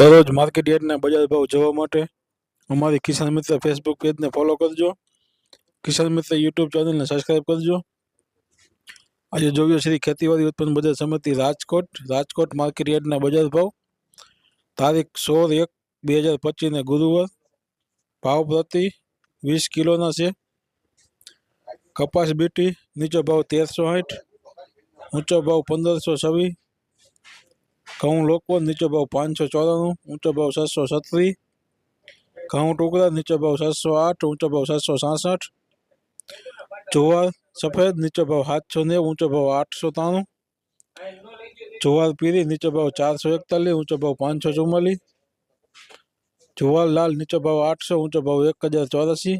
દરરોજ માર્કેટ યાર્ડના બજાર ભાવ જોવા માટે અમારી કિસાન મિત્ર ફેસબુક પેજને ફોલો કરજો. કિસાન મિત્ર યુટ્યુબ ચેનલને સબસ્ક્રાઈબ કરજો. આજે જોઈએ શ્રી ખેતીવાડી ઉત્પન્ન બજાર સમિતિ રાજકોટ રાજકોટ માર્કેટ યાર્ડના બજાર ભાવ. તારીખ સોળ એક બે હજાર પચીસને ગુરુવાર. ભાવ પ્રતિ વીસ કિલોના છે. કપાસ બીટી, નીચો ભાવ તેરસો સાઠ, ઊંચો ભાવ પંદરસો છવ્વીસ ઘઉં લોકો નીચો ભાવ પાંચસો ચોરાણું ઊંચો ભાવ સાતસો છત્રીસ ઘઉં ટુકડા નીચો ભાવ સાતસો આઠ ઊંચો ભાવ સાતસો સાસઠ જુવાર સફેદ નીચો ભાવ સાતસો નેવું ઊંચો ભાવ આઠસો ત્રાણું જુવાર પીરી નીચો ભાવ ચારસો એકતાલીસ ઊંચો ભાવ પાંચસો ચુમ્માલીસ જુવાર લાલ નીચો ભાવ આઠસો ઊંચો ભાવ એક હજાર ચોરાસી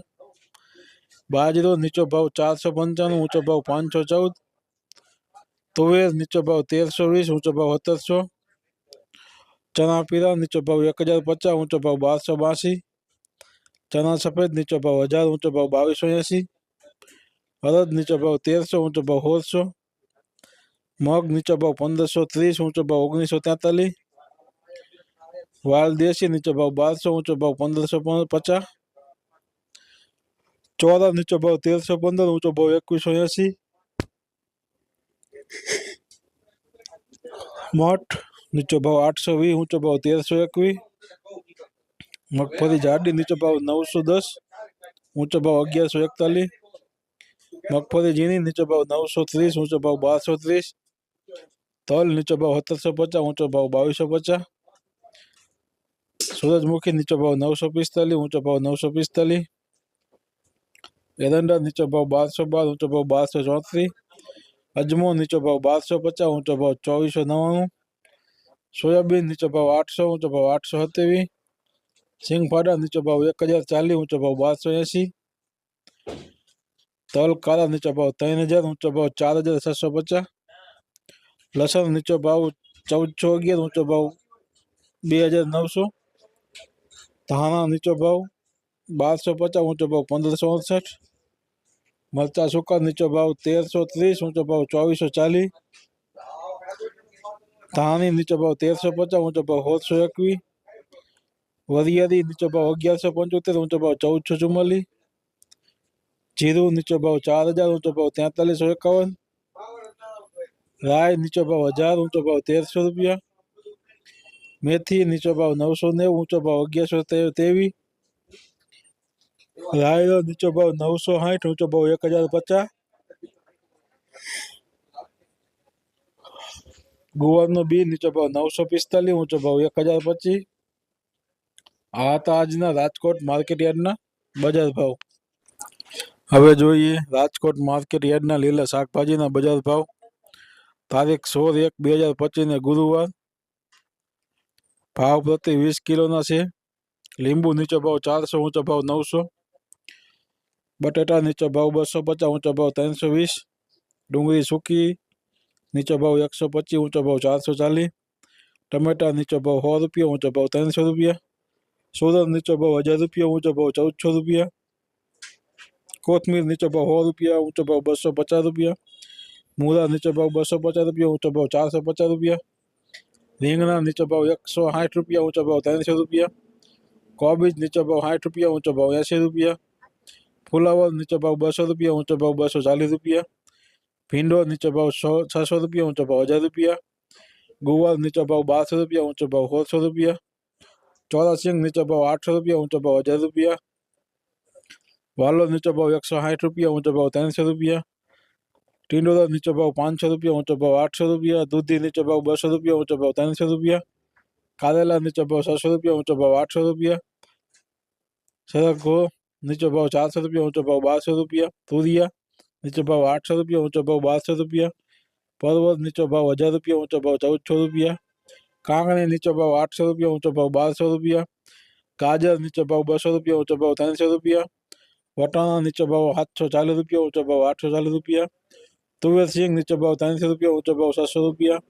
બાજરો નીચો ભાવ ચારસો પંચાણું ઊંચો ભાવ પાંચસો ચૌદ તુવેર નીચો ભાવ તેરસો વીસ ઊંચો ભાવ સત્તરસો चना पीला नीचो भाव एक हज़ार पचास, ऊँचो भाव बार सौ बासी। चना सफ़ेद, नीचो भाव हज़ार, ऊँचो भाव बीस सौ अस्सी हरद नीचो भाव तेर सौ ऊँचो भाव होल सौ मग नीचो भाव पंद्रह सौ तीस ऊँचो भाव ओगनीस सौ तैतालीस। वाल देसी, नीचो भाव बार सौ ऊँचो भाव पंद्रह सौ पचास। चौदह नीचो भाव तेर सौ पंद्रह ऊँचो भाव एक सौ अस्सी मठ। નીચો ભાવ આઠસો વીસ, ઊંચો ભાવ તેરસો એકવીસ. મગફળી જાડી, નીચો ભાવ નવસો દસ, ઊંચો ભાવ અગિયારસો એકતાલીસ. મગફળી ઝીણી, નીચો ભાવ નવસો ત્રીસ, ઊંચો ભાવ બારસો ત્રીસ. તલ, નીચો ભાવ સત્તરસો પચાસ, ઊંચો ભાવ બાવીસો પચાસ. સૂરજમુખી, નીચો ભાવ નવસો પિસ્તાલીસ, ઊંચો ભાવ નવસો પિસ્તાલીસ. એરંડા, નીચો ભાવ બારસો બાર, ઊંચો ભાવ બારસો ચોત્રીસ. અજમો નીચો ભાવ બારસો પચાસ, ઊંચો ભાવ ચોવીસો નવ્વાણું. સોયાબીન નીચો ભાવ આઠસો, ઊંચો ભાવ આઠસો સત્યાવીસ. સિંગફાડા નીચો ભાવ એક હજાર ચાલીસ, ઊંચો ભાવ બારસો એંસી તલ કાળા નીચો ભાવ ત્રણ હજાર, ઊંચો ભાવ ચાર હજાર છસો પચાસ. લસણ નીચો ભાવ ચૌદસો અગિયાર, ઊંચો ભાવ બે હજાર નવસો. ધાણા નીચો ભાવ બારસો પચાસ, ઊંચો ભાવ પંદરસો અડસઠ. મરચા સુકા નીચો ભાવ તેરસો ત્રીસ, ઊંચો ભાવ ચોવીસો ચાલીસ. ધાણી નીચો ભાવ તેરસો પચાસ ઊંચો ભાવ સોળસો એકવીસ વરિયાળી નીચો ભાવ અગિયારસો પંચોતેર ઊંચો ભાવ ચૌદસો ચુમ્માલીસ જીરું નીચો ભાવ ચાર હજાર ઊંચો ભાવ તેતાલીસો એકાવન રાય નીચો ભાવ હજાર ઊંચો ભાવ તેરસો રૂપિયા મેથી નીચો ભાવ નવસો નેવું ઊંચો ભાવ અગિયારસો ત્રેવીસ રાયનો નીચો ભાવ નવસો સાઠ ઊંચો ભાવ એક હજાર પચાસ ગુવારનો બી નીચો ભાવ નવસો પિસ્તાલીસ, ઊંચો ભાવ એક હજાર પચીસ. આ હતા આજના રાજકોટ માર્કેટ યાર્ડના બજાર ભાવ. હવે જોઈએ રાજકોટ માર્કેટ યાર્ડના લીલા શાકભાજીના બજાર ભાવ. તારીખ સોળ એક બે હજાર પચીસને ગુરુવાર. ભાવ પ્રતિ વીસ કિલોના છે. લીંબુ નીચો ભાવ ચારસો, ઊંચો ભાવ નવસો. બટેટા નીચો ભાવ બસો પચાસ, ઊંચો ભાવ ત્રણસો વીસ. ડુંગળી સૂકી નીચો ભાવ એકસો પચીસ ઊંચો ભાવ ચારસો ચાલીસ ટમેટા નીચો ભાવ સો રૂપિયા ઊંચો ભાવ ત્રણસો રૂપિયા સોલર નીચો ભાવ હજાર રૂપિયા ઊંચો ભાવ ચૌદસો રૂપિયા કોથમીર નીચો ભાવ સો રૂપિયા ઊંચો ભાવ બસો પચાસ રૂપિયા મૂળા નીચો ભાવ બસો પચાસ રૂપિયા ઊંચો ભાવ ચારસો પચાસ રૂપિયા રીંગણા નીચો ભાવ એકસો સાઠ રૂપિયા ઊંચો ભાવ ત્રણસો રૂપિયા કોબીજ નીચો ભાવ સાઠ રૂપિયા ઊંચો ભાવ એંસી રૂપિયા ફુલાવર નીચો ભાવ બસો રૂપિયા ઊંચો ભાવ બસો ચાલીસ રૂપિયા ભીંડો નીચો ભાવ સો છસો રૂપિયા ઊંચો ભાવ હજાર રૂપિયા ગુવાર નીચો ભાવ બારસો રૂપિયા ઊંચો ભાવ સોળસો રૂપિયા ચોરાસિંગ નીચો ભાવ આઠસો રૂપિયા ઊંચો ભાવ હજાર રૂપિયા વાલો નીચો ભાવ એકસો સાઠ રૂપિયા ઊંચો ભાવ ત્રણસો રૂપિયા ટીંડોળા નીચો ભાવ પાંચસો રૂપિયા ઊંચો ભાવ આઠસો રૂપિયા દૂધી નીચો ભાવ બસો રૂપિયા ઊંચો ભાવ ત્રણસો રૂપિયા કારેલા નીચો ભાવ છસો રૂપિયા ઊંચો ભાવ આઠસો રૂપિયા સરગવો નીચો ભાવ ચારસો રૂપિયા ઊંચો ભાવ બારસો રૂપિયા તુરિયા નીચો ભાવ આઠસો રૂપિયા ઊંચો ભાવ બારસો રૂપિયા પરવળ નીચો ભાવ હજાર રૂપિયા ઊંચો ભાવ ચૌદસો રૂપિયા કાંગણી નીચો ભાવ આઠસો રૂપિયા ઊંચો ભાવ બારસો રૂપિયા ગાજર નીચો ભાવ બસો રૂપિયા ઊંચો ભાવ ત્રણસો રૂપિયા વટાણા નીચો ભાવ સાતસો ચાલીસ રૂપિયા ઊંચો ભાવ આઠસો ચાલીસ રૂપિયા તુવેર સિંગ નીચો ભાવ ત્રણસો રૂપિયા ઊંચો ભાવ સાતસો રૂપિયા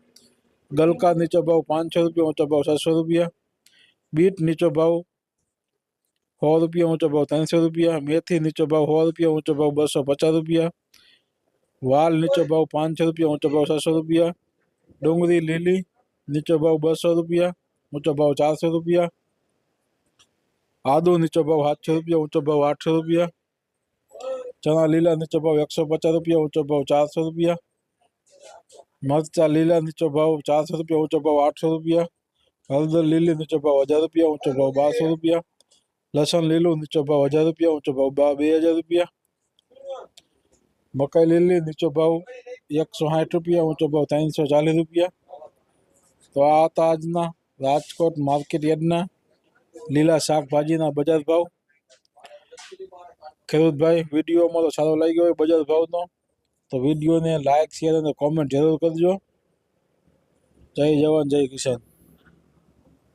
ગલકા નીચો ભાવ પાંચસો રૂપિયા ઊંચો ભાવ સાતસો રૂપિયા બીટ નીચો ભાવ સો રૂપિયા ઊંચો ભાવ ત્રણસો રૂપિયા મેથી નીચો ભાવ સો રૂપિયા ઊંચો ભાવ બસો પચાસ રૂપિયા વાલ નીચો ભાવ પાંચસો રૂપિયા ઊંચો ભાવ સાતસો રૂપિયા ડુંગળી લીલી નીચો ભાવ બસો રૂપિયા ઊંચો ભાવ ચારસો રૂપિયા આદુ નીચો ભાવ સાતસો રૂપિયા ઊંચો ભાવ આઠસો રૂપિયા ચણા લીલા નીચો ભાવ એકસો પચાસ રૂપિયા ઊંચો ભાવ ચારસો રૂપિયા મરચા લીલા નીચો ભાવ ચારસો રૂપિયા ઊંચો ભાવ આઠસો રૂપિયા હળદર લીલી નીચો ભાવ હજાર રૂપિયા ઊંચો ભાવ બારસો રૂપિયા લસણ લીલું નીચો ભાવ હજાર રૂપિયા ઊંચો ભાવ બા બે હજાર રૂપિયા મકાઈ લીલી નીચો ભાવ એકસો સાઠ રૂપિયા, ઊંચો ભાવ ત્રણસો ચાલીસ રૂપિયા. તો આ હતા આજના રાજકોટ માર્કેટ યાર્ડના લીલા શાકભાજીના બજાર ભાવ. ખેડૂતભાઈ, વીડિયો અમારો સારો લાગ્યો હોય બજાર ભાવનો, તો વિડીયોને લાઇક શેર અને કોમેન્ટ જરૂર કરજો. જય જવાન, જય કિસાન.